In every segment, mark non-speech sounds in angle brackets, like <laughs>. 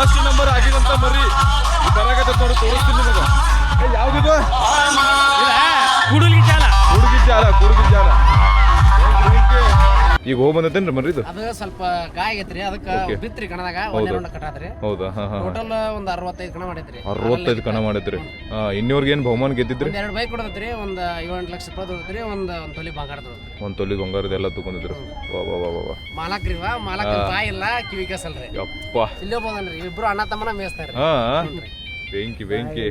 First number ಆಗಿದಂತ ಮರಿ ಬರಾಕತ್ತ ನೋಡಿ ತೋರಿಸ್ತೀನಿ ನಿಮಗೆ. ಯಾವ್ದಿದು? ಕುಡುಲಿ ಜಾಲ ಹುಡುಗಿ ಜಾಲ ಹುಡುಗಿ ಜಾಲ ಈಗ ಹೋಗಿ ಬಂದೈತೇನ್ರಿ ಮರಿ ಇದು ಅದು ಸ್ವಲ್ಪ ಗಾಯ ಆಗೈತ್ರಿ ಅದಕ್ಕೆ. ಬಿತ್ರಿ ಕಣದಾಗ. ಒಂದೇ ರೌಂಡ್ ಕಟ್ಟಾದ್ರಿ ಹೌದಾ? ಹಾ ಹಾ ಟೋಟಲ್ ಒಂದ್ ಅರವತ್ತೈದು ಕಣ ಮಾಡೈತ್ರಿ ಅರವತ್ತೈದು ಕಣ ಮಾಡೈತ್ರಿ ಹಾ ಇನ್ನೂರ್ಗೆ ಏನು ಬಹುಮಾನ ಗೆದ್ದಿದ್ರಿ? ಎರಡು ಬೈಕ್ ಕೊಡತ್ರಿ ಒಂದ್ ಏಳೆಂಟು ಲಕ್ಷ ರೂಪಾಯಿ ದೊಡ್ಡದ್ರಿ ಒಂದ್ ಒಂದ್ ತೊಲಿ ಬಂಗಾರ ಒಂದು ತೊಲಿ ಬಂಗಾರದ ಎಲ್ಲ ತಗೊಂಡಿದ್ರು. ವಾ ವಾ ವಾ ವಾ ವಾ. ಮಾಲಕ್ರಿ ವಾ ಮಾಲಕ್ ಬಾಯಿ ಇಲ್ಲ ಕಿವಿ ಕೇಸಲ್ರಿ. ಯಪ್ಪ. ಇಲ್ಲೇ ಬಂದನ್ರಿ ಇಬ್ರು ಅಣ್ಣ ತಮ್ಮನ ಮೇಯಿಸ್ತಾರ್ರಿ. ಹಾ. ಬೆಂಕಿ ಬೆಂಕಿ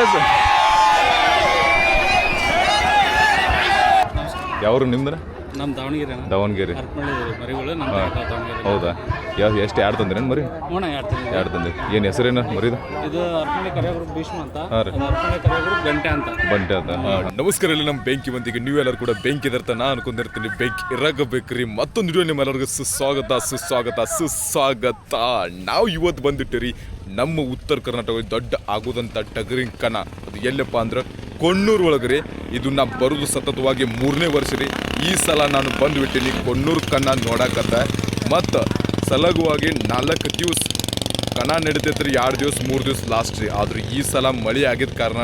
ಕ್ರೇಜ್ ಯಾವ್ರು ನಿಮ್ದ್ರ ನಮ್ಮ ದಾವಣಗೆರೆ ದಾವಣಗೆರೆ. ಮರಿಗಳು ನಮ್ಮ ದಾವಣಗೆರೆ. ಹೌದಾ? ಯಾವ ಎಷ್ಟು ಯಾರು ತಂದ್ರೇನು ಮರಿ? ಯಾರು ತಂದೆ ಏನು ಹೆಸರೇನು ಮರಿದು? ಇದು ಭೀಷ್ಮ ಅಂತ. ಗಂಟೆ ಅಂತ. ಬಂಟೆ ಅಂತ. ನಮಸ್ಕಾರ ಎಲ್ಲ ನಮ್ಮ ಬೆಂಕಿ ಬಂದಿಗೆ. ನೀವೆಲ್ಲರೂ ಕೂಡ ಬೆಂಕಿ ಇದರ್ತ ನಾನು ಅನ್ಕೊಂಡಿರ್ತೀನಿ ಬೆಂಕಿ ಇರಾಗಬೇಕ್ರಿ. ಮತ್ತೊಂದು ವಿಡಿಯೋ ನಿಮ್ಮೆಲ್ಲರಿಗೂ ಸುಸ್ವಾಗತ ಸುಸ್ವಾಗತ ಸುಸ್ವಾಗತ. ನಾವು ಇವತ್ತು ಬಂದಿಟ್ಟಿರಿ ನಮ್ಮ ಉತ್ತರ ಕರ್ನಾಟಕದಲ್ಲಿ ದೊಡ್ಡ ಆಗೋದಂಥ ಟಗರಿಂಗ್ ಕಣ. ಅದು ಎಲ್ಲಪ್ಪ ಅಂದ್ರೆ ಕೊಣ್ಣೂರು ಒಳಗ್ರಿ ಇದು ನಾ ಬರೋದು ಸತತವಾಗಿ ಮೂರನೇ ವರ್ಷ ರೀ. ಈ ಸಲ ನಾನು ಬಂದುಬಿಟ್ಟಿನಿ ಕೊಣ್ಣೂರು ಕಣ್ಣ ನೋಡಕತ್ತ. ಮತ್ತು ಸಲಗುವಾಗಿ ನಾಲ್ಕು ದಿವಸ ಕಣ ನಡೀತೈತ್ರಿ, ಎರಡು ದಿವಸ, ಮೂರು ದಿವಸ ಲಾಸ್ಟ್ ರೀ. ಆದ್ರೆ ಈ ಸಲ ಮಳೆ ಆಗಿದ ಕಾರಣ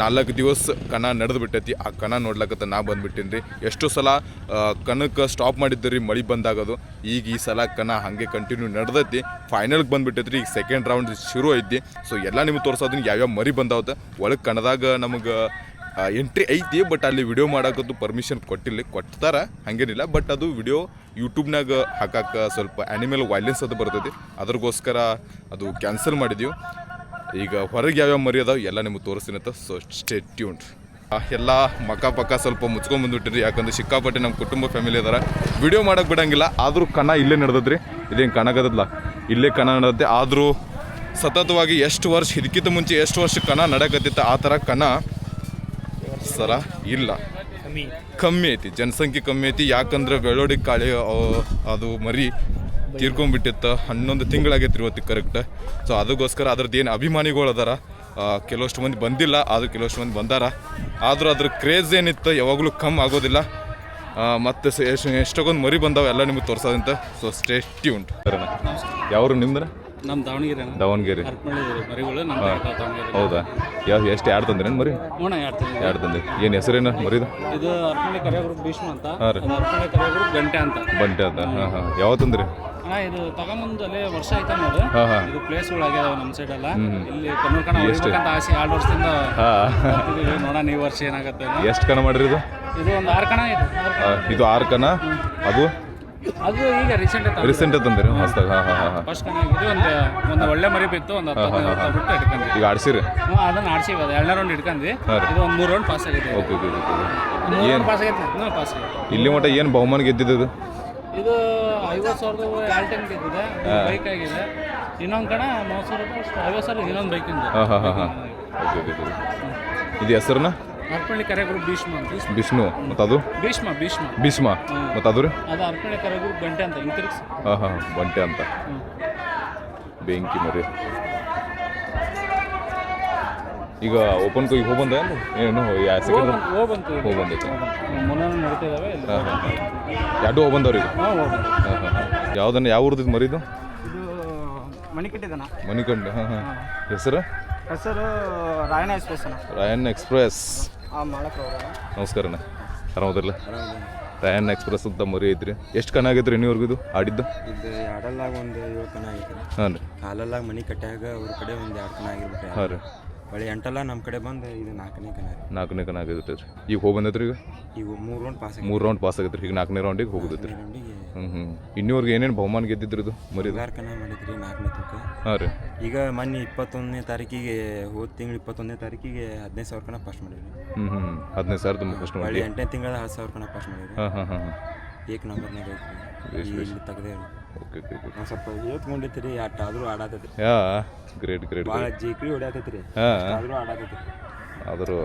ನಾಲ್ಕು ದಿವಸ ಕಣ ನಡೆದು ಬಿಟ್ಟೈತಿ. ಆ ಕಣ ನೋಡ್ಲಕತ್ತ ನಾ ಬಂದ್ಬಿಟ್ಟೀನಿ ರೀ. ಎಷ್ಟು ಸಲ ಕಣಕ್ಕೆ ಸ್ಟಾಪ್ ಮಾಡಿದ್ದೆ ರೀ ಮಳೆ ಬಂದಾಗದು. ಈಗ ಈ ಸಲ ಕಣ ಹಾಗೆ ಕಂಟಿನ್ಯೂ ನಡೆದೈತಿ. ಫೈನಲ್ಗೆ ಬಂದ್ಬಿಟ್ಟೈತಿ ರೀ ಈಗ ಸೆಕೆಂಡ್ ರೌಂಡ್ ಶುರು ಐತಿ. ಸೊ ಎಲ್ಲ ನಿಮ್ಗೆ ತೋರಿಸೋದನ್ನ ಯಾವ್ಯಾವ ಮರಿ ಬಂದಾವತ್ತ. ಒಳಗೆ ಕಣದಾಗ ನಮಗೆ ಎಂಟ್ರಿ ಐತಿ ಬಟ್ ಅಲ್ಲಿ ವಿಡಿಯೋ ಮಾಡೋಕ್ಕಂತೂ ಪರ್ಮಿಷನ್ ಕೊಟ್ಟಿಲ್ಲ, ಕೊಟ್ತಾರ, ಹಂಗೇನಿಲ್ಲ. ಬಟ್ ಅದು ವಿಡಿಯೋ ಯೂಟ್ಯೂಬ್ನಾಗ ಹಾಕಕ್ಕೆ ಸ್ವಲ್ಪ ಆ್ಯನಿಮಲ್ ವೈಲೆನ್ಸ್ ಅದು ಬರ್ತೈತಿ. ಅದ್ರಗೋಸ್ಕರ ಅದು ಕ್ಯಾನ್ಸಲ್ ಮಾಡಿದೀವಿ. ಈಗ ಹೊರಗೆ ಯಾವ್ಯಾವ ಮರಿ ಅದಾವ ಎಲ್ಲ ನಿಮಗೆ ತೋರಿಸ್ತೀನಿ ಅಂತ ಸೊ ಸ್ಟೇ ಟ್ಯೂನ್ಡ್ ಎಲ್ಲ ಮಕ್ಕ ಪಕ್ಕ ಸ್ವಲ್ಪ ಮುಚ್ಕೊಂಡ್ ಬಂದ್ಬಿಟ್ಟಿರಿ. ಯಾಕಂದ್ರೆ ಸಿಕ್ಕಾಪಟ್ಟೆ ನಮ್ಮ ಕುಟುಂಬ ಫ್ಯಾಮಿಲಿ ಅದಾರ. ವಿಡಿಯೋ ಮಾಡಕ್ಕೆ ಬಿಡಂಗಿಲ್ಲ, ಆದರೂ ಕಣ ಇಲ್ಲೇ ನಡೆದದ್ರಿ. ಇದೇನು ಕಣಗದಲ್ಲ ಇಲ್ಲೇ ಕಣ ನಡೆದತ್ತೆ ಆದರೂ ಸತತವಾಗಿ ಎಷ್ಟು ವರ್ಷ ಇದಕ್ಕಿಂತ ಮುಂಚೆ ಎಷ್ಟು ವರ್ಷ ಕಣ ನಡಕತ್ತಿತ್ತ ಆ ಥರ ಕಣ ಸರ ಇಲ್ಲ. ಕಮ್ಮಿ. ಐತಿ ಜನಸಂಖ್ಯೆ ಕಮ್ಮಿ ಐತಿ. ಯಾಕಂದ್ರೆ ಬೆಳೋಡಿ ಕಾಳಿ ಅದು ಮರಿ ತೀರ್ಕೊಂಡ್ಬಿಟ್ಟಿತ್ತು. ಹನ್ನೊಂದು ತಿಂಗಳಾಗೈತಿ ಇವತ್ತು ಕರೆಕ್ಟ್ ಸೊ ಅದಕ್ಕೋಸ್ಕರ ಅದ್ರದ್ದು ಏನು ಅಭಿಮಾನಿಗಳು ಅದಾರ. ಕೆಲವಷ್ಟು ಮಂದಿ ಬಂದಿಲ್ಲ ಆದರೂ ಕೆಲವಷ್ಟು ಮಂದಿ ಬಂದಾರ. ಆದರೂ ಅದ್ರ ಕ್ರೇಜ್ ಏನಿತ್ತು ಯಾವಾಗಲೂ ಕಮ್ಮಿ ಆಗೋದಿಲ್ಲ. ಮತ್ತೆ ಎಷ್ಟು ಎಷ್ಟೊಂದು ಮರಿ ಬಂದಾವ ಎಲ್ಲ ನಿಮಗೆ ತೋರಿಸೋದಂತ. ಸೊ ಸ್ಟೇ ಉಂಟು ಯಾವ್ರು ನಿಮ್ದ್ರ ನಮ್ಮ ದಾವಣಗೆರೆ ದಾವಣಗೆರೆ. ಮರಿಗಳು ಹೌದಾ? ಯಾವ ಎಷ್ಟು ಎರಡು ತಂದ್ರೇನು ಮರಿ? ನೋಣ ಹೇಳ್ತೀನಿ ಎರಡು ತಂದೆ ಏನು ಹೆಸರೇನು ಮರಿದು? ಇದು ಅರ್ಪಣೆ ಕರಿಯ ಗ್ರೂಪ್ ಭೀಷ್ಮ ಅಂತ. ಅರ್ಪಣೆ ರೀ. ಅದು ಹರಪಳ್ಳಿ ಕರಿಯ ಗ್ರೂಪ್ ಗಂಟೆ ಅಂತ. ಗಂಟೆ ಅಂತ. ಯಾವ ಹಾಂ. ಯಾವತ್ತಂದ್ರಿ ಅಣ್ಣ ಇದು ತಗೊಂಬಂದು ಅಲ್ಲೇ ವರ್ಷ ಆಯ್ತ ಹಾಂ ಇದು ಪ್ಲೇಸ್ ಆಗ್ಯಾವ ನಮ್ಮ ಸೈಡ್ ಎಲ್ಲ. ಇಲ್ಲಿ ಕಣ್ಣು ಕಣ ಹೊಡಿಬೇಕಂತ ಆಸೆ ಎರಡು ವರ್ಷದಿಂದ. ನೋಡೋಣ ಈ ವರ್ಷ ಏನಾಗುತ್ತೆ ಎಷ್ಟು ಕಣ ಮಾಡಿರಿ ಇದು ಇದು ಒಂದು ಆರು ಕಣ ಇದೆ. ಆರು ಕಣ. ಆ, ಇದು ಆರು ಕಣ? ಅದು? ಅದು ಈಗ ರೀಸೆಂಟ್ ರೀಸೆಂಟ್ ತಂದಿರಿ? ಹೊಸ್ದಾಗ ಹಾಂ ಹಾಂ ಹಾಂ ಫಸ್ಟ್ ಇದು ಒಂದು ಒಂದು ಒಳ್ಳೆ ಮರಿ ಬಿತ್ತು ಒಂದು ಹತ್ತು ಹದಿನೈದು ವರ್ಷ ಬಿಟ್ಟು ಇಟ್ಕೊಂಡ್ವಿ. ಈಗ ಆಡ್ಸಿರಿ? ಹ್ಞೂ ಅದನ್ನ ಆಡ್ಸಿವಿ ಅದು ಎರಡನೇ ರೌಂಡ್ ಇಟ್ಕೊಂಡ್ವಿ. ಹಾಂ ರೀ. ಇದು ಒಂದು ಮೂರು ರೌಂಡ್ ಪಾಸ್ ಆಗಿದೆ ಓಕೆ ಓಕೆ ಓಕೆ ಮೂರು ಏನು? ಪಾಸ್ ಆಗೈತೆ ಇನ್ನೂ ಪಾಸ್ ಆಗೈತೆ ಇಲ್ಲಿ ಮಟ್ಟ ಏನು ಬಹುಮಾನ ಗೆದ್ದಿದ್ದು ಇದು? ಐವತ್ತು ಸಾವಿರದ ಎರಡು ಟೈಮ್ ಗೆದ್ದಿದೆ. ಬೈಕ್ ಆಗಿದೆ. ಇನ್ನೊಂದು ಕಣ ಮೂವತ್ತು ಸಾವಿರ ರೂಪಾಯಿ ಅಷ್ಟು ಐವತ್ತು ಸಾವಿರ ಇನ್ನೊಂದು ಬೈಕಿಂದು ಹಾಂ ಹಾಂ ಹಾಂ ಹಾಂ. Okay okay okay. ಇದು ಹೆಸರನ್ನ? ಹರಪಳ್ಳಿ ಕರೆ ಗ್ರೂಪ್ ಭೀಷ್ಮ ಅಂತ. ವಿಷ್ಣು ಮತ್ತು ಅದು ಭೀಷ್ಮ ಭೀಷ್ಮ. ಭೀಷ್ಮ ಮತ್ತದು ರೀ? ಅದು ಅರ್ಪಣೆ ಗಂಟೆ ಅಂತ ಹಿಂಗೆ ತಿರುಗಿಸಿ. ಹಾಂ ಹಾಂ ಬಂಟೆ ಅಂತ. ಬೆಂಕಿ ಮರಿ. ಈಗ ಓಪನ್ ಈಗ ಹೋಗಿ ಬಂದ ಏನು? ಸೆಕೆಂಡ್ ಹೋಗಿ ಬಂದೈತೆ. ಮುನ್ನ ನಡೀತಾ ಇದಾವೆ ಇಲ್ಲಿ ಹಾಂ ಹಾಂ. ಎರಡು ಹೋಗಿ ಬಂದವ್ರಿ ಈಗ? ಹಾಂ ಹೋಗ್ಬಂತು ಹಾಂ ಹಾಂ ಹಾಂ. ಯಾವ್ದನ್ನ ಯಾವ ಊರ್ದಿದ್ದು ಮರಿದು ಇದು? ಮಣಿಕಟ್ಟಿದನ. ಮಣಿಕಂಡು ಹಾಂ ಹಾಂ. ಹೆಸರು? ಹೆಸರು ರಾಯಣ ಎಕ್ಸ್ಪ್ರೆಸ್ ಅಣ್ಣ. ರಾಯನ್ ಎಕ್ಸ್ಪ್ರೆಸ್. ಆ ಅಣ್ಣ. ಆರಾಮದಿರಲ್ಲ ರಾಯನ್ ಎಕ್ಸ್ಪ್ರೆಸ್ ಅಂತ ಮರಿ ಐತ್ರಿ. ಎಷ್ಟು ಕಣ ಆಗೈತ್ರಿ ಇನ್ನೂವರೆಗೂ ಇದು? ಆಡಿದ್ದು? ಇದು ಆಡಲ್ಲಾಗ ಒಂದು ಏಳು ಕಣ ಆಗೈತೆ ಹಾಂ ರೀ. ಹಾಲಲ್ಲಾಗ ಮನೆ ಕಟ್ಟಾಗ ಅವ್ರ ಕಡೆ ಒಂದು ಎರಡು ಕಣ ಆಗಿರ್ಬೇಕು ಹಾಂ ರೀ. ಹೊಳ್ಳಿ ಎಂಟಲ್ಲ ನಮ್ಮ ಕಡೆ ಬಂದು ಇದು ನಾಲ್ಕನೇ ಕಣ ರೀ ನಾಲ್ಕನೇ ಕಣ ಆಗೈತೆ ರೀ ಈಗ ಹೋಗಿ ಬಂದೈತ್ರಿ ಈಗ? ಈಗ ಮೂರು ರೌಂಡ್ ಪಾಸ್ ಮೂರು ರೌಂಡ್ ಪಾಸ್ ಆಗೈತ್ರಿ. ಈಗ ನಾಲ್ಕನೇ ರೌಂಡಿಗೆ ಹೋಗುದೈತ್ರಿ. ಹ್ಞೂ ಹ್ಞೂ ಇನ್ನೂವರೆಗೆ ಏನೇನು ಬಹುಮಾನ ಗೆದ್ದಿದ್ರು ಇದು? ಮರಿದು ಮಾಡಿದ್ರಿ ನಾಲ್ಕನೇ ಹಾಂ ರೀ. ಈಗ ಮೊನ್ನೆ ಇಪ್ಪತ್ತೊಂದನೇ ತಾರೀಕಿಗೆ ಹೋದ ತಿಂಗಳು ಇಪ್ಪತ್ತೊಂದನೇ ತಾರೀಕಿಗೆ ಹದಿನೈದು ಸಾವಿರ ಕಣ ಪಾಸ್ ಮಾಡಿದ್ರಿ. ಹ್ಞೂ ಹ್ಞೂ ಹದಿನೈದು ಸಾವಿರ ತುಂಬ ಫಸ್ಟ್ ಹೊಳ್ಳಿ ಮಾಡಿ ಎಂಟನೇ ತಿಂಗಳ ಹತ್ತು ಸಾವಿರ ಕಣ ಪಾಸ್ ಮಾಡಿದ್ರಿ. ಹಾಂ ಹಾಂ ಹಾಂ ಹಾಂ. ಏಕ್ ನಂಬರ್ನಾಗ ಐತ್ರಿ. ಇಲ್ಲಿ ತೆಗ್ದೇವ್ರಿ ಓಕೆ ಓಕೆ ಓಕೆ. ನಾವು ಸ್ವಲ್ಪ ಹೇಳ್ಕೊಂಡೈತಿ ರೀ ಆಟ ಆದರೂ ಆಡಾತೈತ್ರಿ. ಯಾ ಗ್ರೇಟ್ ಗ್ರೇಟ್ ಭಾಳ ಜೀಕ್ರಿ ಹೊಡ್ಯಾತೈತ್ರಿ. ಹಾಂ. ಆದರೂ ಆಡಾತೈತ್ರಿ. ಆದರೂ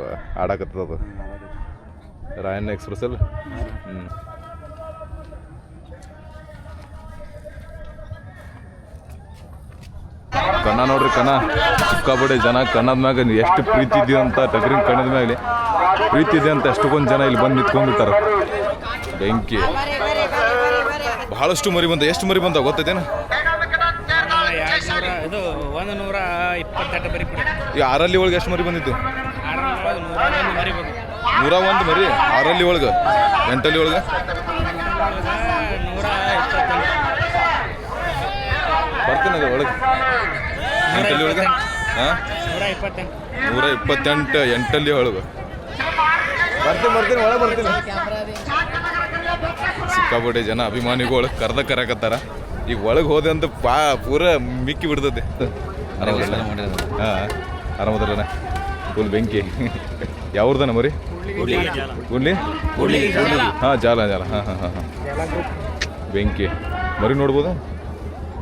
ಆಡಾಕತ್ತದ ಅದು. ಹ್ಮ್, ಆಡಾತೈತ್ರಿ ಎಕ್ಸ್ಪ್ರೆಸ್ ಅಲ್ಲ? ಹ್ಞೂ ಕಣ್ಣ ನೋಡ್ರಿ ಕಣ ಸಿಕ್ಕಾಪಟ್ಟೆ ಜನ ಕಣ್ಣದ ಮ್ಯಾಗ ಎಷ್ಟು ಪ್ರೀತಿ ಇದೆ ಅಂತ ಟಗ್ರಿನ ಕಣ್ಣದ ಮ್ಯಾಲೆ ಪ್ರೀತಿ ಇದೆ ಅಂತ ಎಷ್ಟೊಂದು ಜನ ಇಲ್ಲಿ ಬಂದು ನಿಂತ್ಕೊಂಡಿರ್ತಾರ. ಬೆಂಕಿ. ಬಹಳಷ್ಟು ಮರಿ ಬಂದ ಎಷ್ಟು ಮರಿ ಬಂದ ಗೊತ್ತೈತೇನ? ಈ ಆರಲ್ಲಿ ಒಳಗೆ ಎಷ್ಟು ಮರಿ ಬಂದಿತ್ತು ನೂರ ಒಂದು ಮರಿ. ಆರಲ್ಲಿ ಒಳಗೆ? ಎಂಟಲ್ಲಿ ಒಳಗೆ? ಬರ್ತೀನಿ ಒಳಗೆ. ಎಂಟಲ್ಲಿ ಒಳಗೆ ಹಾಂ? ನೂರ ಇಪ್ಪತ್ತೆಂಟು ಎಂಟಲ್ಲಿ ಒಳಗೆ ಬರ್ತೀನಿ ಬರ್ತೀನಿ ಒಳಗೆ ಬರ್ತೀನಿ. ಸಿಕ್ಕಾಪಟ್ಟೆ ಜನ ಅಭಿಮಾನಿಗಳು ಕರ್ದ ಕರಕತ್ತಾರ. ಈಗ ಒಳಗೆ ಹೋದೆ ಅಂತ ಪಾ ಪೂರ ಮಿಕ್ಕಿ ಬಿಡ್ತದೆ. ಹಾಂ ಆರಾಮದಲ್ಲಣ್ಣ ಫುಲ್ ಬೆಂಕಿ. ಯಾವ್ದನ ಮರಿ? ಹುಲಿ ಹಾಂ ಜಾಲ ಜಾಲ. ಹಾಂ ಹಾಂ ಹಾಂ ಹಾಂ. ಬೆಂಕಿ. ಮರಿ ನೋಡ್ಬೋದಾ?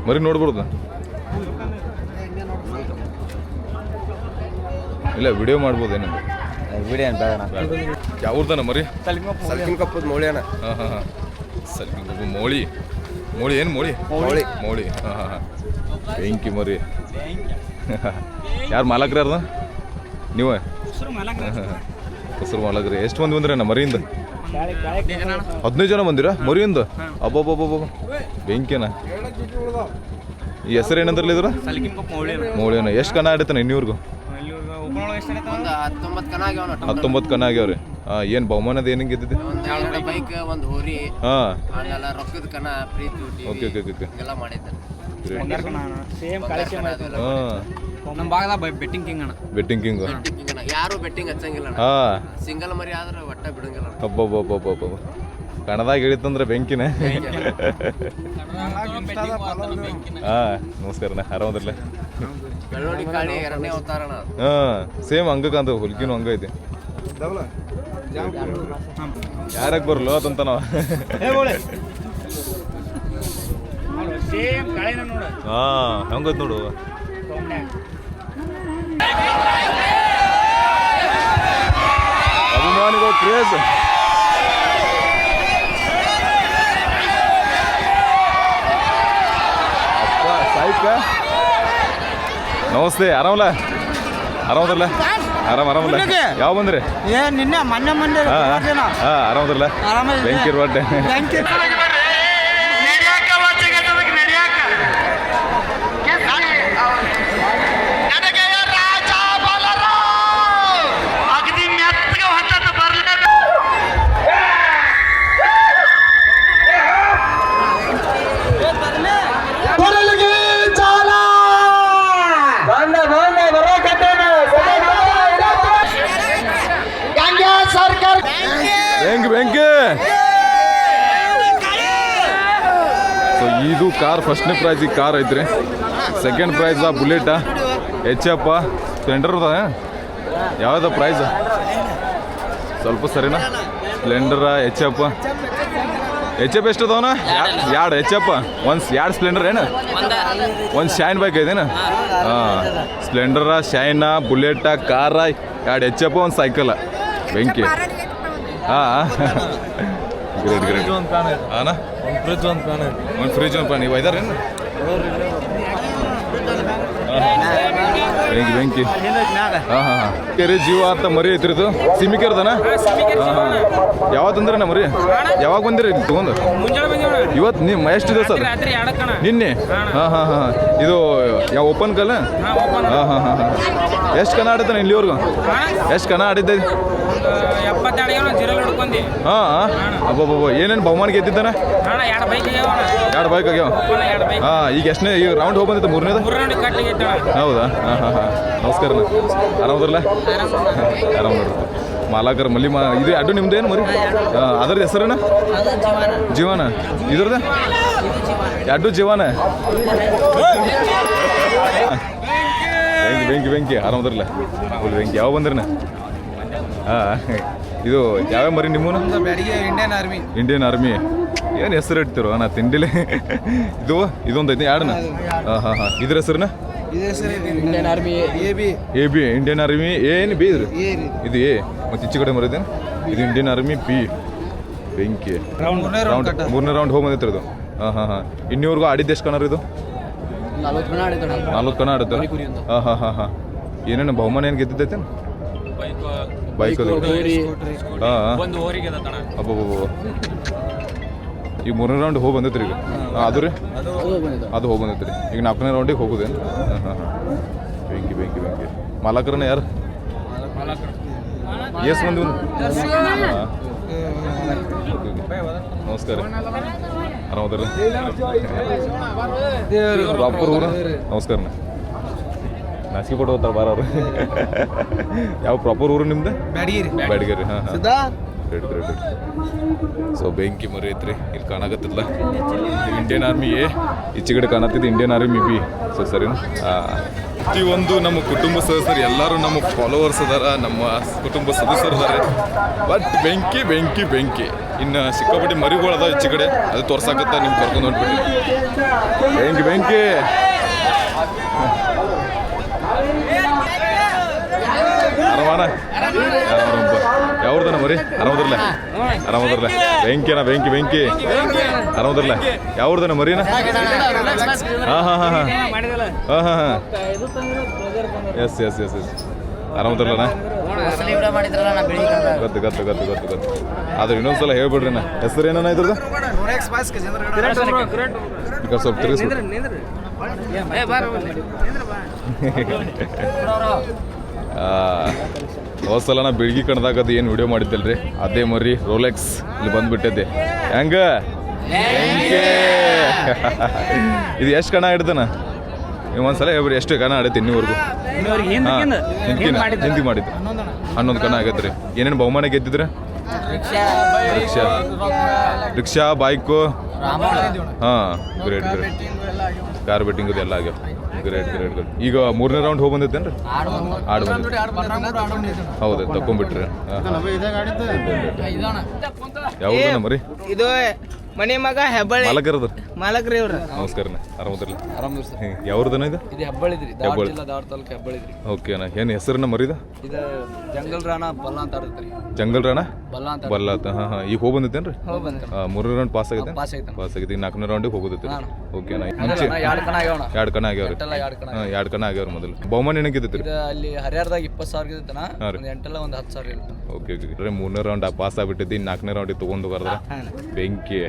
ಮರಿ ನೋಡ್ಬೋದು ಇಲ್ಲ ವಿಡಿಯೋ ಮಾಡ್ಬೋದು ಏನಂತ ವಿಡಿಯೋ ಅಂತ ಬೇಡ ಯಾವ್ದನ ಮರಿ? ಸಲ್ಕಿನ ಕಪ್ಪದ ಮೌಳ್ಯಾನ ಹಾಂ ಹಾಂ ಹಾಂ. ಸರಿ ಒಬ್ಬ ಮೋಳಿ. ಮೋಳಿ ಏನು ಮೋಳಿ? ಮೋಳಿ. ಮೋಳಿ. ಹಾಂ ಹಾಂ ಹಾಂ. ಬೆಂಕಿ ಮರಿ. ಯಾರು ಮಾಲಕ್ರ ಯಾರ್ದ ನೀವೇ? ಹೆಸರು ಮಾಲಕ್ರಿ. ಎಷ್ಟು ಮಂದಿ ಬಂದ್ರಿ ಮರಿಯಿಂದ? ಹದಿನೈದು ಜನ ಬಂದಿರಾ ಮರಿಯಿಂದ? ಅಬ್ಬಬ್ಬಬ್ಬ ಬೆಂಕಿನ ಈ ಹೆಸರು ಏನಂದ್ರಲ್ಲ ಇದ್ರ ಸಲ್ಕಿನ್ ಕೊಪ್ಪ ಮೌಳಿ ಮೌಳಿಯನ ಎಷ್ಟು ಕಣ ಆಡಿತಾನೆ ಇನ್ನೂರ್ಗು? ಎಷ್ಟು ಒಂದು ಹತ್ತೊಂಬತ್ತು ಕನ ಆಗ್ಯಾವ ಹತ್ತೊಂಬತ್ತು ಕಣ ಆಗ್ಯಾವ್ರಿ. ಹಾಂ ಏನು ಬಹುಮಾನದ ಏನು ಗೆದ್ದಿದೆ ಒಂದು ಎರಡು ಬೈಕ್ ಒಂದು ಹೋರಿ ಹಾಂ. ಆಮೇಲೆ ರೊಕ್ಕದ ಕನ ಪ್ರೀತಿ ಓಕೆ ಓಕೆ ಓಕೆ ಓಕೆ ಎಲ್ಲ ಮಾಡಿದ್ದಾರೆ ನಮ್ಮ ಭಾಗದ ಬೆಟ್ಟಿಂಗ್ ಕಿಂಗ್ ಅಣ್ಣ. ಬೆಟ್ಟಿಂಗ್ ಕಿಂಗ್ ಯಾರು ಬೆಟ್ಟಿಂಗ್ ಹಚ್ಚಂಗಿಲ್ಲ ಅಣ್ಣ. ಹಾಂ. ಸಿಂಗಲ್ ಮರಿ ಆದ್ರೆ ಒಟ್ಟ ಬಿಡಂಗಿಲ್ಲ ಅಣ್ಣ. ಅಬ್ಬಬ್ಬಬ್ಬಬ್ಬ ಕಣದಾಗ ಇಳಿತಂದ್ರೆ ಬೆಂಕಿನ. ಹಾಂ ನಮಸ್ಕಾರ ಆರಾಮದಿಲ್ಲ ಅಣ್ಣ ಅದು. ಹಾಂ ಸೇಮ್ ಹಂಗ ಕಾಂತ ಹುಲ್ಕಿನೂ ಹಂಗ ಐತಿ. ಯಾರಕ್ಕೆ ಬರ್ಲೋ ಅದಂತ ನಾವು. ಸೇಮ್ ಕಾಳಿನ ನೋಡು. ಹಾಂ ಹಂಗತ್ ನೋಡು. ಅಭಿಮಾನಿಗಳು ಕ್ರೇಜ್ ಅಪ್ಪ ಸಾಯ್ಕ. ನಮಸ್ತೆ ಆರಾಮಲ್ಲ? ಆರಾಮದಲ್ಲ ಆರಾಮ ಆರಾಮಲ್ಲ? ಯಾವ ಬಂದ್ರಿ? ಏ ನಿನ್ನೆ ಮೊನ್ನೆ ಮೊನ್ನೆ ಆರಾಮದಲ್ಲ ಆರಾಮದಿದ್ದೆ. ಬೆಂಕಿ ಫಸ್ಟ್ನೇ ಪ್ರೈಸ್ ಈ ಕಾರ್ ಐತ್ರಿ. ಸೆಕೆಂಡ್ ಪ್ರೈಸ್ ಆ ಬುಲೆಟ ಎಚ್ ಎಪ್ಪ ಸ್ಪ್ಲೆಂಡರ್ ಅದ ಯಾವ್ದ ಪ್ರೈಸ್ ಸ್ವಲ್ಪ ಸರಿನಾ? ಸ್ಪ್ಲೆಂಡರ ಎಚ್ ಎಪ್ಪ ಎಚ್ ಎಪ್ ಎಷ್ಟು ಅದಾವನ ಎರಡು ಎಚ್ ಎಪ್ಪ ಒಂದು ಎರಡು ಸ್ಪ್ಲೆಂಡರ್ ಏನು? ಒಂದು ಶೈನ್ ಬೈಕ್ ಐದೇನು ಹಾಂ ಸ್ಪ್ಲೆಂಡರ ಶೈನ ಬುಲೆಟ ಕಾರ ಎರಡು ಎಚ್ ಎಪ್ಪ ಒಂದು ಸೈಕಲ್ ಬೆಂಕಿ. ಹಾಂ. ಗ್ರೇಟ್ ಗ್ರೇಟ್ ಹಾಂ ಫ್ರಿಜ್ ಒಂದು ಕಾಣ ಒಂದು ಫ್ರಿಜ್ ಒಂದು ನೀವು ಐದಾರೇನು ಬೆಂಕಿ ಬೆಂಕಿ ಹಾಂ ಹಾಂ ಹಾಂ. ಕೆರೆ ಜೀವ ಅಂತ ಮರಿ ಐತ್ರಿದು. ಸಿಮಿಕೇರ್ದನ? ಹಾಂ ಹಾಂ ಯಾವತ್ತಂದ್ರೆ ಮರಿ? ಯಾವಾಗ ಬಂದಿರಿ ಇಲ್ಲಿ ತಗೊಂಡು? ಇವತ್ತು ನಿಮ್ಮ ಎಷ್ಟು ದಿವಸ ನಿನ್ನೆ? ಹಾಂ ಹಾಂ ಹಾಂ ಇದು ಯಾವ ಓಪನ್ ಕಲ್ಲ ಹಾಂ ಹಾಂ ಹಾಂ ಹಾಂ ಎಷ್ಟು ಕಣ ಆಡಿದ್ದಾನೆ ಇಲ್ಲಿವರೆಗೂ? ಎಷ್ಟು ಕಣ ಆಡಿದ್ದೆ? ಹಾಂ ಅಬ್ಬಬ್ಬ ಏನೇನು ಬಹುಮಾನ ಗೆದ್ದಿದ್ದಾನೆ? ಎರಡು ಬೈಕ್ ಆಗ್ಯಾವ ಬೈಕ್ ಹಾಂ ಈಗ ಎಷ್ಟನೇ ಈಗ ರೌಂಡ್ ಹೋಗಿ ಬಂದಿತ್ತು ಮೂರನೇದು? ಹೌದಾ? ಹಾಂ ಹಾಂ. ಹಾಂ ನಮಸ್ಕಾರ ಆರಾಮದ್ರಲ್ಲ ಆರಾಮ ನೋಡ್ರಿ ಮಾಲಾಕರ್ ಮಲ್ಲಿ ಮಾ ಇದು ಅಡ್ಡು ನಿಮ್ದೇನು ಮರಿ? ಅದರ ಹೆಸರೇನ? ಜೀವನ. ಇದ್ರದ ಅಡ್ಡು ಜೀವನ. ಬೆಂಕಿ ಬೆಂಕಿ ಬೆಂಕಿ ಆರಾಮದ್ರಲ್ಲ ಫುಲ್ ಬೆಂಕಿ ಯಾವ ಬಂದ್ರನ? ಹಾಂ ಇದು ಯಾವ ಮರಿ ಬೆಳಿಗ್ಗೆ ಇಂಡಿಯನ್ ಆರ್ಮಿ ಇಂಡಿಯನ್ ಆರ್ಮಿ ಏನು ಹೆಸರು ಇಡ್ತಿರೋ ನಾ ತಿಂಡಿಲಿ? <laughs> ಇದು ಇದೊಂದು ಐತಿ ಯಾಡನ ಹಾಂ ಹಾಂ ಹಾಂ. ಇದ್ರ ಹೆಸರನ್ನ Indian army A B. A B Indian army ಏನು ಬಿ ಇದ್ರಿ? ಇದು ಎ. ಮತ್ತು ಇಚ್ಚು ಕಡೆ ಮರಿದೇನು ಇದು ಇಂಡಿಯನ್ ಆರ್ಮಿ ಬಿ. ಬೆಂಕಿ. ಮೂರನೇ ರೌಂಡ್ ಮೂರನೇ ರೌಂಡ್ ಹೋಗಿ ಬಂದೈತ್ರಿ ಇದು ಹಾಂ ಹಾಂ ಹಾಂ. ಇನ್ನೂವರೆಗೂ ಆಡಿದ್ದು ಎಷ್ಟು ಕಣರ್ ಇದು? ಹಾ ನಾಲ್ಕು ಕಣ ಆಡುತ್ತೆ ಹಾಂ ಹಾಂ ಹಾಂ ಹಾಂ. ಏನೇನು ಬಹುಮಾನ ಏನು ಗೆದ್ದಿದ್ದೈತೆ ಬೈಕ್ ಅದು ಹಾಂ ಒಂದು ಓರಿಗೆ ತಣ ಅಬ್ಬಬ್ಬ ಈಗ ಮೂರನೇ ರೌಂಡ್ ಹೋಗಿ ಬಂದೈತ್ರಿ ಈಗ. ಅದು ರೀ? ಅದು ಹೋಗಿ ಬಂದೈತ್ರಿ ಈಗ ನಾಲ್ಕನೇ ರೌಂಡಿಗೆ ಹೋಗುದೇನು ಹಾಂ ಹಾಂ ಹಾಂ. ಬೆಂಕಿ ಬೆಂಕಿ ಬೆಂಕಿ. ಮಾಲಕರನ್ನ ಯಾರು? ಎಸ್ ಮಂದಿ ಒಂದು ನಮಸ್ಕಾರ ಆರಾಮದಾರ ಪ್ರಾಪರ್ ಊರು? ನಮಸ್ಕಾರ ನಾಸಿಗೆ ಹೋಗ್ತಾರೆ ಬಾರ ಅವ್ರು. ಯಾವ ಪ್ರಾಪರ್ ಊರು ನಿಮ್ದು? ಬ್ಯಾಡಗಿರಿ ಬ್ಯಾಡಗೇರಿ ಹಾಂ ಹಾಂ. ರೆಡ್ ಸೊ ಬೆಂಕಿ ಮರಿ ಐತ್ರಿ ಇಲ್ಲಿ ಕಾಣಕತ್ತಿಲ್ಲ ಇಂಡಿಯನ್ ಆರ್ಮಿ ಎ ಈಚೆಗಡೆ ಕಾಣತ್ತಿದ್ದು ಇಂಡಿಯನ್ ಆರ್ಮಿ ಬಿ ಸೊ ಸರಿನಾ ಪ್ರತಿಯೊಂದು ನಮ್ಮ ಕುಟುಂಬ ಸದಸ್ಯರು, ಎಲ್ಲರೂ ನಮ್ಮ ಫಾಲೋವರ್ಸ್ ಅದಾರ, ನಮ್ಮ ಕುಟುಂಬ ಸದಸ್ಯರು ಅದಾರೆ. ಬಟ್ ಬೆಂಕಿ ಬೆಂಕಿ ಬೆಂಕಿ. ಇನ್ನು ಸಿಕ್ಕಾಪಟ್ಟೆ ಮರಿಗಳು ಅದಾವ ಈಚೆ ಕಡೆ ಅದು ತೋರ್ಸಾಕತ್ತ ನಿಮ್ಗೆ ಕರ್ಕೊಂಡು ಹೊಂಟ್ಬಿಟ್ಟು ಬೆಂಕಿ ಬೆಂಕಿ. ಆರಾಮಪ್ಪ ಯಾವ್ದನ ಮರಿ? ಆರಾಮದ್ರಲ್ಲ ಆರಾಮದ್ರಲ್ಲ ಬೆಂಕಿನ ಬೆಂಕಿ ಬೆಂಕಿ. ಆರಾಮದ್ರಲ್ಲ ಯಾವ್ದನ ಮರಿನ? ಹಾಂ ಹಾಂ ಹಾಂ ಹಾಂ. ಹಾಂ ಹಾಂ ಹಾಂ. ಎಸ್ ಎಸ್ ಎಸ್ ಎಸ್ ಆರಾಮದ್ರಲ್ಲಣ್ಣ ಗೊತ್ತು ಗೊತ್ತು ಗೊತ್ತು ಗೊತ್ತು ಗೊತ್ತು. ಆದ್ರೆ ಇನ್ನೊಂದ್ಸಲ ಹೇಳ್ಬಿಡ್ರಿ ನಾ. ಹೆಸರು ಏನನ್ನ ಇದ್ರದ್ದು ಸ್ವಲ್ಪ ಸ್ವಲ್ಪ ತಿರುಗಿಸ್ಬಿಡ್ರಿ ಹೋದ ಸಲ ನಾ ಬೆಳಗ್ಗೆ ಕಣ್ದಾಗ ಅದು ಏನು ವಿಡಿಯೋ ಮಾಡಿದ್ದಲ್ರಿ? ಅದೇ ಮರಿ ರೋಲೆಕ್ಸ್ ಇಲ್ಲಿ ಬಂದ್ಬಿಟ್ಟಿದ್ದೆ ಹೆಂಗ? ಇದು ಎಷ್ಟು ಕಣ ಹಿಡ್ದನ? ನೀವು ಒಂದ್ಸಲ ಇವ್ರು ಎಷ್ಟು ಕಣ ಆಡೈತಿ ಇನ್ನೂವರೆಗೂ? ಹಾಂ ಹಿಂದಿ ಮಾಡಿದ್ದು. ಹನ್ನೊಂದು ಕಣ. ಆಗತ್ತೆ ರೀ. ಏನೇನು ಬಹುಮಾನ ಗೆದ್ದಿದ್ರೆ? ರಿಕ್ಷಾ. ರಿಕ್ಷಾ. ಬೈಕು ಹಾಂ ಗ್ರೇಟ್ ಗ್ರೇಟ್ ಕಾರ್ ಬೆಟ್ಟಿಂಗ್ ಎಲ್ಲ ಆಗ್ಯಾವ. ಗ್ರೇಟ್ ಗ್ರೇಟ್ ಗ್ರೇಟ್ ಈಗ ಮೂರನೇ ರೌಂಡ್ ಹೋಗಿ ಬಂದೈತೇನ್ರಿ ಆಡ್ ಬಂದೈತೆ ಹೌದು ತಕೊಂಡ್ಬಿಟ್ರಿ ಯಾವ್ದು ರೀ ಇದು ಮನೆ ಮಗ ಹೆಬ್ಬಳ್ಳಿ. ಮಾಲಕರದ ಮಾಲಕ್ರಿ ಅವ್ರ ನಮಸ್ಕಾರ ಆರಾಮದ್ರಲ್ಲ ಯಾವ್ದನ ಇದು? ಇದು ಹೆಬ್ಬಳಿದ್ರಿ ಹೆಬ್ಬಾಳ. ಜಿಲ್ಲಾ ಧಾರವಾಡ ತಾಲೂಕು ಹೆಬ್ಬಳಿದ್ರಿ ಓಕೆ ಅಣ್ಣ. ಏನು ಹೆಸರನ್ನ ಮರಿದ? ಇದು ಜಂಗಲ್ ರಾಣ ಬಲ್ಲ ಅಂತ ಆಡತ್ರಿ ಜಂಗಲ್ ರಾಣ? ಬಲ್ಲ ಅಂತ ಬಲ್ಲ ಅಂತ. ಹಾಂ ಹಾಂ. ಈಗ ಹೋಗಿ ಮೂರ್ ಹೋಗಿ ಬಂದ್ರಿ ಮೂರನೇ ರೌಂಡ್ ಪಾಸ್ ಆಗೈತೆ ಪಾಸ್ ಐತಣ್ಣ. ಪಾಸ್ ಆಗೈತೆ ಈಗ ನಾಲ್ಕನೇ ರೌಂಡಿಗೆ ಹೋಗೋದೈತೆ ಓಕೆ ಅಣ್ಣ. ಮುಂಚೆ ಎರಡು ಕಣ ಆಗ್ಯಾವ ಎರಡು ಕಣ ಆಗ್ಯಾವ್ರಿ? ಎಂಟೆಲ್ಲ ಎರಡು ಕಣ ಹಾಂ ಎರಡು ಕಣ ಆಗ್ಯಾವ್ರಿ ಮೊದಲು? ಬಹುಮಾನ ಏನಕ್ಕಿದ್ದೈತ್ರಿ ಇದು ಅಲ್ಲಿ ಹರಿಹರದಾಗ ಇಪ್ಪತ್ತು ಸಾವಿರ ಇದ್ದತನ ಹಾಂ ರೀ. ಒಂದು ಎಂಟೆಲ್ಲ ಒಂದು ಹತ್ತು ಸಾವಿರ ಇರುತ್ತೆ ಓಕೆ ಓಕೆ. ಮೂರನೇ ರೌಂಡ್ ಪಾಸ್ ಆಗ್ಬಿಟ್ಟಿದ್ದು. ಇನ್ನು ನಾಲ್ಕನೇ ರೌಂಡಿಗೆ ತೊಗೊಂಡು ಬರ್ದ ಬೆಂಕಿ.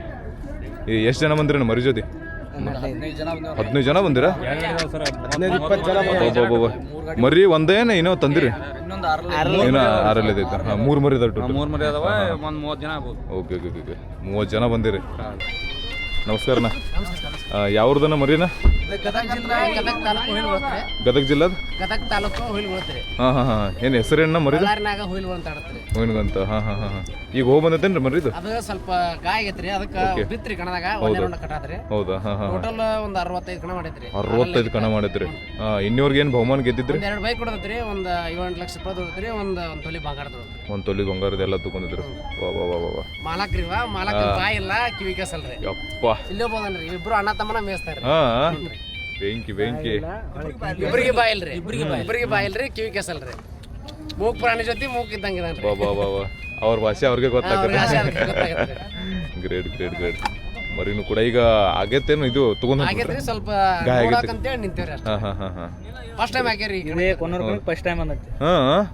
ಎಷ್ಟು ಜನ ಬಂದ್ರಿ ಮರಿ ಜೊತೆ? ಹದಿನೈದು ಜನ ಬಂದಿರಾ? ಹದಿನೈದು ಇಪ್ಪತ್ತು ಜನ ಒಬ್ಬೊಬ್ಬ ಮರಿ ಒಂದೇನ ಏನೋ ತಂದಿರಿ? ಏನೋ ಆರಲ್ಲಿ ಮೂರು ಮರಿ ಮೂರು ಮರಿ ಅದಾವ ಒಂದು ಮೂವತ್ತು ಜನ ಆಗ್ಬೋದು. ಓಕೆ ಓಕೆ ಓಕೆ ಮೂವತ್ತು ಜನ ಬಂದಿರಿ. ನಮಸ್ಕಾರಣ್ಣ. ಯಾವ್ದನ ಮರಿನ? ಗದಗ ಜಿಲ್ಲಾ ಗದಗ ತಾಲೂಕು ಹುಯಿಲ್ ಬೀಳ್ತಾರೆ ಗದಗ ಜಿಲ್ಲಾದ? ಗದಗ ತಾಲೂಕು ಹುಯಿಲ್ ಬೀಳ್ತಾರೆ ಹಾಂ ಹಾಂ ಹಾಂ. ಏನು ಹೆಸರೇನ ಮರಿದ? ಬಳ್ಳಾರಿನಾಗ ಹುಯಿಲ್ ಅಂತ ಆಡತ್ರಿ. ಹೋಯ್ನಗಂತ ಹಾಂ ಹಾಂ ಈಗ ಹೋಗಿ ಬಂದೈತೇನ್ರಿ ಮರಿದು? ಅದು ಸ್ವಲ್ಪ ಗಾಯ ಆಗೈತ್ರಿ. ಅದಕ್ಕೆ ಬಿತ್ರಿ ಕಣದಾಗ ಒಂದೇ ರೌಂಡ್ ಕಟ್ಟಾದ್ರಿ. ಹೌದಾ? ಹಾಂ ಹಾಂ ಟೋಟಲ್ ಒಂದು ಅರವತ್ತೈದು ಕಣ ಮಾಡೈತ್ರಿ ಅರವತ್ತೈದು ಕಣ ಮಾಡಿದ್ರಿ. ಹಾಂ ಇನ್ನೂರ್ಗೆ ಏನು ಬಹುಮಾನ ಗೆದ್ದಿದ್ರಿ? ಒಂದ್ ಎರಡು ಬೈಕ್ ಕೊಡತ್ರಿ ಒಂದು ಏಳೆಂಟು ಲಕ್ಷ ರೂಪಾಯಿ ದೊಡ್ಡದ್ರಿ ಒಂದು ಒಂದು ತೊಲಿ ಬಂಗಾರ ದೊಡ್ಡದ್ರಿ ಒಂದು ತೊಲಿ ಬಂಗಾರದ ಎಲ್ಲ ತಗೊಂಡಿದ್ರಿ. ವಾ ವಾ ವಾ ವಾ ವಾ. ಮಾಲಕ್ರಿ ಮಾಲಕ್ ಬಾಯಿ ಇಲ್ಲ ಕಿವಿ ಕೆಸಲ್ರಿ. ಯಪ್ಪ. ಇಲ್ಲೇ ಹೋದನ್ರಿ ಇಬ್ರು ಅಣ್ಣ ತಮ್ಮನ ಮೇಯಿಸ್ತಾರ್ರಿ ಹಾಂ. ಬೆಂಕಿ ಬೆಂಕಿ. ಇಬ್ಬರಿಗೆ ಬಾಯಿ ಇಲ್ರಿ ಇಬ್ರಿಗೆ ಬಾಯಿ ಇಬ್ರಿಗೆ ಬಾಯಿ ಇಲ್ರಿ ಕಿವಿ ಕೆಸಲ್ರಿ. ಮೂಕ್ ಪ್ರಾಣಿ ಜೊತೆ ಮೂಕ್ ಇದ್ದಂಗೆ ಬಾಬಾ ಬಾಬಾ ಅವ್ರ ಭಾಷೆ ಅವ್ರಿಗೆ ಗೊತ್ತಾಗ್ತದೆ ಗೊತ್ತಾಗತ್ತೆ. ಗ್ರೇಟ್ ಗ್ರೇಟ್ ಗ್ರೇಟ್ ಮರಿನು ಕೂಡ ಈಗ ಆಗೇತೇನು ಇದು ತಗೊಂಡ್ ಆಗೈತ್ರಿ ಸ್ವಲ್ಪ ಗಾಯ ಆಗೈತ್ರಿ. ನೋಡಾಕಂತೇಳಿ ನಿಂತೇವ್ರಿ ಅಷ್ಟೇ. ಹಾಂ ಹಾಂ ಹಾಂ ಹಾಂ. ಫಸ್ಟ್ ಟೈಮ್ ಹಾಕ್ಯಾರಿ ಈಗ ಫಸ್ಟ್ ಟೈಮ್ ಬಂದೈತಿ ಹಾಂ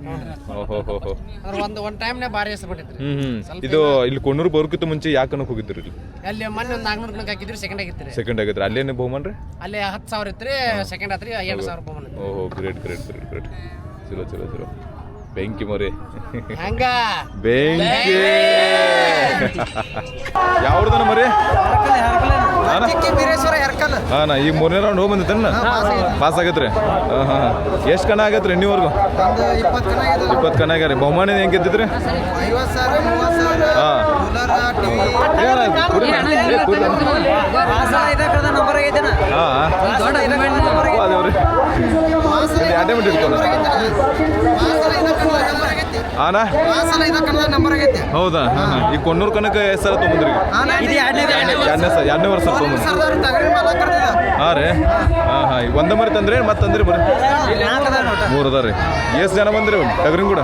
ಓಹೋ ಹೋ ಹೋ ಅಂದ್ರೆ ಒಂದು ಒಂದ್ ಟೈಮ್ನೇ ಭಾರಿ ಹೆಸರು ಬಿಟ್ಟಿದ್ರಿ ಹ್ಮ್. ಹ್ಮ್ ಇದು ಇಲ್ಲಿ ಕೊಣ್ಣೂರು ಬರೋಕ್ಕಿಂತ ಮುಂಚೆ ಯಾಕೆ ಹೋಗಿದ್ರು ಹೋಗಿದ್ರಿ ಇಲ್ಲಿ? ಅಲ್ಲಿ ಮೊನ್ನೆ ಒಂದು ನಾಲ್ಕುನೂರು ಕಣಕ್ ಹಾಕಿದ್ರಿ ಸೆಕೆಂಡ್ ಆಗಿತ್ರಿ. ಸೆಕೆಂಡ್ ಆಗಿದ್ರಿ. ಅಲ್ಲೇನೇ ಬಹುಮಾನ ರೀ? ಅಲ್ಲಿ ಹತ್ತು ಸಾವಿರ ಇತ್ರಿ ಸೆಕೆಂಡ್ ಆತ್ರಿ ಎಂಟು ಸಾವಿರ ರೂಪಾಯಿ ಬಂದ್ರಿ. ಓಹೋ ಗ್ರೇಟ್ ಗ್ರೇಟ್ ಗ್ರೇಟ್ ಗ್ರೇಟ್ ಚಲೋ ಚಲೋ ಚಲೋ. ಬೆಂಕಿ ಮರಿ. ಹಂಗ? ಬೆಂಕಿ. ಯಾವ್ದನ ಮರಿ? ಹಾ ನಾ ಈಗ ಮೂರನೇ ರೌಂಡ್ ಹೋಗಿ ಬಂದಿತ್ತೇನ ಪಾಸ್ ಆಗತ್ರಿ. ಹಾಂ ಹಾಂ ಎಷ್ಟು ಕಣ ಆಗತ್ರಿ ನೀವು ಒಂದು ಇಪ್ಪತ್ತು ಕಣ ಆಗ್ಯಾರಿ. ಬಹುಮಾನ ಹೆಂಗೆ ಗೆದ್ದಿದ್ರಿ? ಹಾ ಅದೇವ್ರಿ. ಮಿನಿಟ್ ಇಟ್ಕೊಂಡು ಆನ? ಹೌದಾ? ಹಾ. ಈ ಕೊನ್ನೂರು ಕನಕ ಎಷ್ಟು ಸಲ ತೊಗೊಂಡ್ರಿ ಎರಡನೇ ಎರಡನೇ ಸಲ ಎರಡನೇ ವರ್ಷ ತೊಗೊಂಡ್ರಿ. ಹಾ ರೀ. ಹಾಂ ಹಾಂ. ಈಗ ಒಂದ ಮರಿ ತಂದ್ರಿ ಮತ್ತೆ ತಂದ್ರಿ ಬರ್ರಿ ಮೂರು ಅದ ರೀ. ಎಷ್ಟು ಜನ ಬಂದ್ರಿ ಟಗರಿನ ಕೂಡ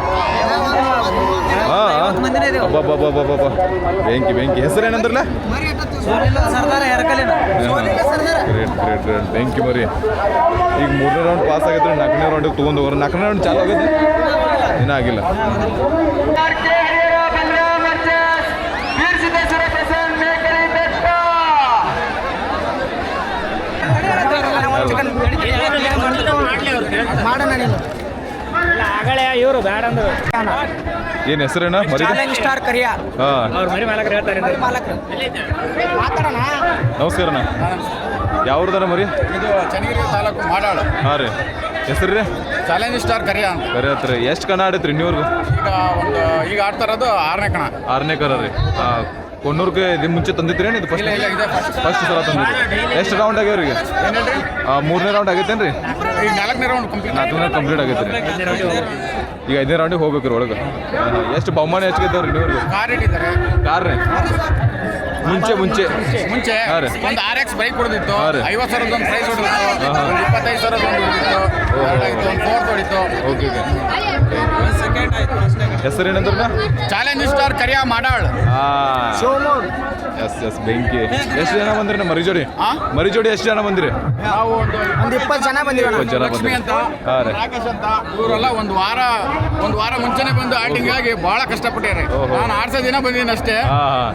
ಹಾಂ. ಮಂದಿನೇ ಇದೇವು. ಅಬ್ಬಬ್ಬಬ್ಬಬ್ಬ ಬೆಂಕಿ ಬೆಂಕಿ. ಹೆಸರು ಏನಂದ್ರಲ್ಲ ಸರ್ದಾರ ಗ್ರೇಟ್ ಗ್ರೇಟ್ ಥ್ಯಾಂಕ್ ಯು ಮರಿ ಈಗ ಮೂರನೇ ರೌಂಡ್ ಪಾಸ್ ಆಗಿದ್ರೆ ನಾಲ್ಕನೇ ರೌಂಡಿಗೆ ತೊಗೊಂಡು ಹೋಗೋರು ನಾಲ್ಕನೇ ರೌಂಡ್ ಚಾಲು ಆಗಿಲ್ಲ ಏನ್ ನೀನು ಆಗಲೇ ಇವರು ಅಂದ್ರೆ ಏನು ಹೆಸರೇನ? ಮರಿ ಚಾಲೆಂಜ್ ಸ್ಟಾರ್ ಕರಿಯ. ಅವ್ರ ಮರಿ ಮಾಲಕರು ಹೇಳ್ತಾರೆ ಮಾಲಕ ಮಾತಾಡೋಣ. ನಮಸ್ಕಾರಣ್ಣ. ಯಾವ್ರದಾರ ಮರಿ? ಇದು ಚನ್ನಗಿರಿ ತಾಲೂಕು ಮಾಡಾಳು. ಹಾಂ ರೀ. ಹೆಸರು ರೀ? ಚಾಲೆಂಜ್ ಸ್ಟಾರ್ ಕರಿಯ ಅಂತ. ಕರೆ ಹತ್ರ ಎಷ್ಟು ಕಣ ಆಡೈತ್ರಿ ನೀವ್ರಿಗೂ ಈಗ ಒಂದು ಈಗ ಆಡ್ತಾ ಇರೋದು ಆರನೇ ಕಣ. ಆರನೇ ಕರ ರೀ. ಹಾಂ ಕೊನ್ನೂರ್ಗೆ ಇದು ಮುಂಚೆ ತಂದಿತ್ರಿ ಇದು ಫಸ್ಟ್ ಇಲ್ಲ ಇಲ್ಲ ಇದೆ ಫಸ್ಟ್ ಫಸ್ಟ್ ಸಲ ತಂದಿದ್ರಿ. ಎಷ್ಟು ರೌಂಡ್ ಆಗ್ಯಾವ ರೀ ಮೂರನೇ ರೌಂಡ್ ಆಗೈತೇನ್ರಿ ಈಗ ನಾಲ್ಕನೇ ರೌಂಡ್ ಕಂಪ್ಲೀಟ್ ನಾಲ್ಕನೇ ಕಂಪ್ಲೀಟ್ ಆಗೈತೆ ರೀ. ಈಗ ಐದನೇ ರೌಂಡಿಗೆ ಹೋಗ್ಬೇಕು ರೀ ಒಳಗೆ. ಎಷ್ಟು ಬಹುಮಾನ ಹೆಚ್ಚಿಗೆ ಇದ್ದಾವ್ರಿ ಕಾರ್ ಇಟ್ಟಿದ್ದಾರೆ ಕಾರ್ ರೀ? ಮುಂಚೆ ಮುಂಚೆ. ಮುಂಚೆ. ಒಂದು ಆರ್ ಎಕ್ಸ್ ಬೈಕ್ ಹೊಡೆದಿತ್ತು ಐವತ್ತು ಸಾವಿರದ ಒಂದು ಪ್ರೈಸ್ ಹೊಡೆದಿತ್ತು ಇಪ್ಪತ್ತೈದು ಸಾವಿರದ ಒಂದು ಹೊಡೆದಿತ್ತು ಒಂದು ಫೋರ್ತ್ ಹೊಡಿತು. ಓಕೆ. ಹೆಸರು ಏನಂದ್ರ ಚಾಲೆಂಜ್ ಸ್ಟಾರ್ ಕರಿಯ ಮಾಡಾಳ್. ಎಸ್ ಎಸ್ ಬೆಂಕಿ. ಎಷ್ಟು ಜನ ಬಂದ್ರಿ ನಮ್ಮ ಮರಿ ಜೋಡಿ? ಆ? ಮರಿ ಜೋಡಿ ಎಷ್ಟು ಜನ ಬಂದಿರಿ? ನಾವು ಒಂದು ಇಪ್ಪತ್ತು ಜನ ಬಂದಿರೋಣ. ಇಪ್ಪತ್ತು ಜನ ಲಕ್ಷ್ಮಿ ಬಂದಿರಿ. ರಾಕೇಶ್ ಅಂತ ಇವರೆಲ್ಲ ಒಂದು ವಾರ ಒಂದು ವಾರ ಮುಂಚೆನೆ ಬಂದು ಆಟಿಂಗ್ ಆಗಿ ಬಹಳ ಕಷ್ಟಪಟ್ಟಿದ್ದಾರೆ. ನಾನು ಆಡ್ಸೋ ದಿನ ಬಂದಿದ್ದೀನಿ ಅಷ್ಟೇ.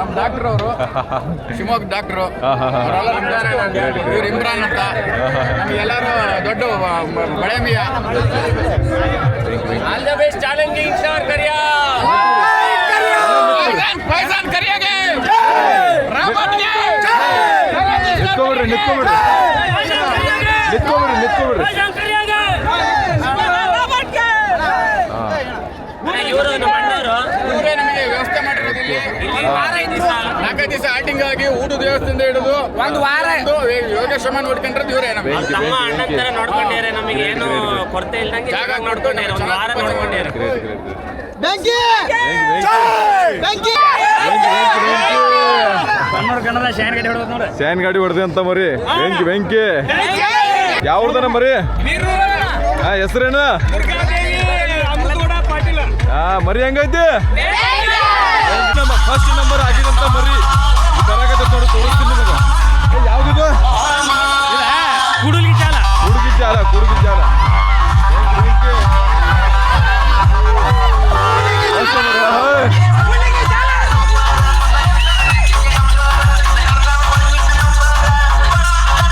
ನಮ್ಮ ಡಾಕ್ಟರ್ ಅವರು ಶಿವಮೊಗ್ಗ ಡಾಕ್ಟ್ರು ಇವ್ರು ಇಮ್ರಾನ್ ಅಂತ. ನಮಗೆಲ್ಲರೂ ದೊಡ್ಡ ಬಳೆ ಮಿಯ all the best challenging star ಕರಿಯಾ ಪೈಸಾನ್ ಕರಿಯಾಗೆ ರಾಬರ್ಟ್ಗೆ ನಿತ್ಕೊಬಿಡ್ರಿ ನಿತ್ಕೊಬಿಡ್ರಿ ನಿತ್ಕೊಬಿಡ್ರಿ ನಿತ್ಕೊಬಿಡ್ರಿ ಇವರೇ ದಿವಸ ಆಟಿಂಗ್ ಆಗಿ ಊಟ ದೇವಸ್ಥಾನದಿಂದ ಹಿಡಿದು ಒಂದು ವಾರ. ಯೋಗಕ್ಷೇಮ ನೋಡ್ಕೊಂಡ್ರದ್ದು ಇವರೇ ನಮ್ಮ ಅಣ್ಣನ ತರ ನೋಡ್ಕೊಂಡಿದ್ದಾರೆ ನಮಗೆ ಏನು ಕೊರತೆ ಇಲ್ದಂಗೆ ಜಾಗ ನೋಡ್ಕೊಂಡಿದ್ದಾರೆ ಒಂದು ವಾರ ನೋಡ್ಕೊಂಡಿದ್ದಾರೆ ಬೆಂಕಿ! ಬೆಂಕಿ! ಕನ್ನಡ ಕನ್ನಡ ಶಾನ್ ಗಡಿ ಹೊಡೋದು ನೋಡ್ರಿ. ಸ್ಯಾನ್ ಗಾಡಿ ಹೊಡೆದೆ ಅಂತ ಮರಿ. ಬೆಂಕಿ ಬೆಂಕಿ. ಯಾವ್ದನ ಮರಿ? ಹಾ ಹೆಸರೇನು? ಹಾ ಮರಿ ಹೆಂಗೈತಿ? ಫಸ್ಟ್ ನಂಬರ್ ಆಗಿದಂತ ಮರಿ. ನೋಡಿ ತೋರಿಸ್ತೀನಿ ನಿಮಗೆ. ಯಾವ್ದಿದು?